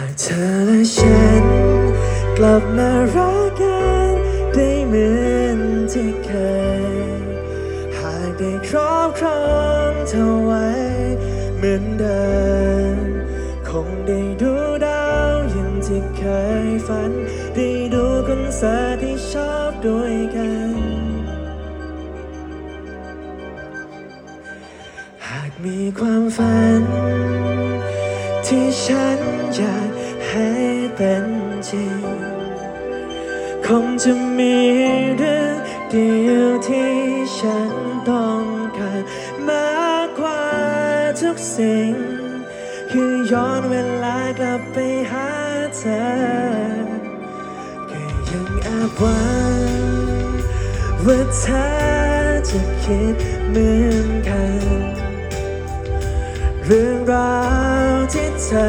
ากเธอและฉัน กลับมารักกันได้เหมือนที่เคย หากได้ครอบครองเธอไว้ เหมือนเดิม คงได้ดูดาวอย่างที่เคยฝัน ได้ดูคอนเสิร์ตที่ชอบด้วยกันหากมีความฝัน ที่ฉันอยาก เป็นจริง คงจะมีเรื่องเดียวที่ฉันต้องการมากกว่าทุกสิ่ง คือย้อนเวลากลับไปหาเธอก็ยังแอบวังว่าเธอจะคิดเหมือนกัน เรื่องราวที่เธอ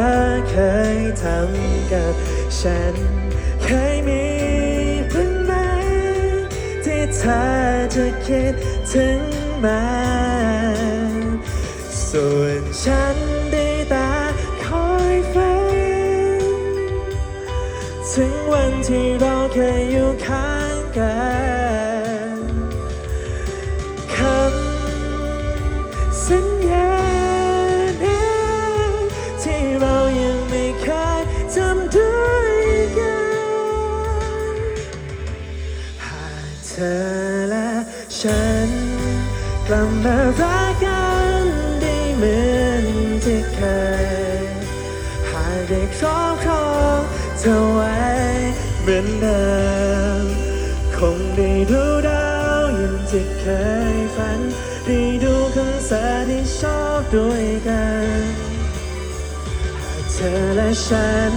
เคยทำกับฉัน เคยมีบ้างไหมที่เธอจะคิดถึงมาส่วนฉันได้แต่คอยฝันถึงวันที่เราเคยอยู่ข้างกัน ฉัน กลับมารักกันได้เหมือนที่เคย หากได้ครอบครองเธอไว้เหมือนเดิมคงได้ดูดาวย่างที่เคยฝันได้ดูคอนเสิร์ตที่ชอบด้วยกันหากเธอและฉัน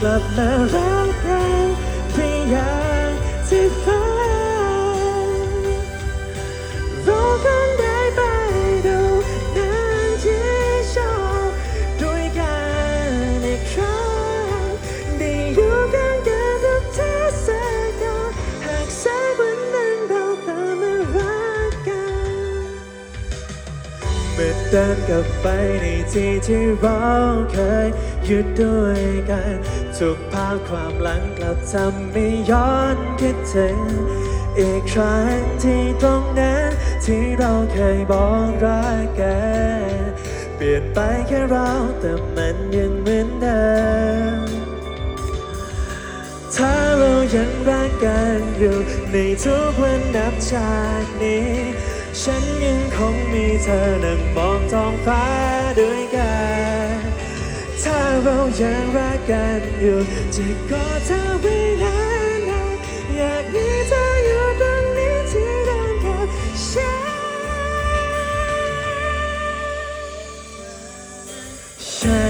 กลับมารักกัน เดินกลับไปในที่ที่เราเคยอยู่ด้วยกัน ทุกภาพความหลังกลับทำให้ย้อนคิดถึง อีกครั้งที่ตรงนั้น ที่เราเคยบอกรักกัน เปลี่ยนไปแค่เราแต่มันยังเหมือนเดิมถ้าเรายังรักกันอยู่ในทุกวันนับจากนี้ ฉันยังคงมีเธอนั่งมองท้องฟ้าด้วยกัน ถ้าเรายังรักกันอยู่จะกอดเธอไว้นานๆอยากมีเธออยู่ตรงนี้ที่เดินกับฉัน ฉั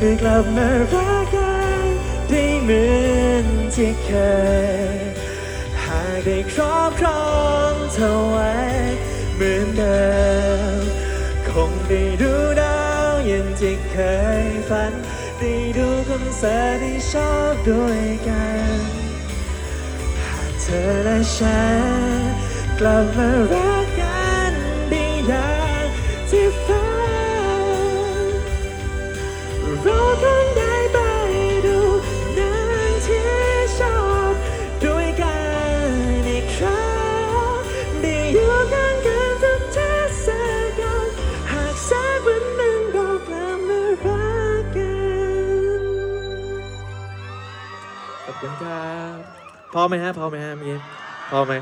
นกลับมารักกันได้เหมือนที่เคย หากได้ครอบครอง เธอไว้เหมือนเดิมคงได้ดูดาวอย่างที่เคยฝัน ได้ดูคอนเสิร์ตที่ชอบด้วยกันหากเธอและฉันกลับมารัก คุณครับพอไหมฮะพอไหมฮะเมื่อกี้พอไหม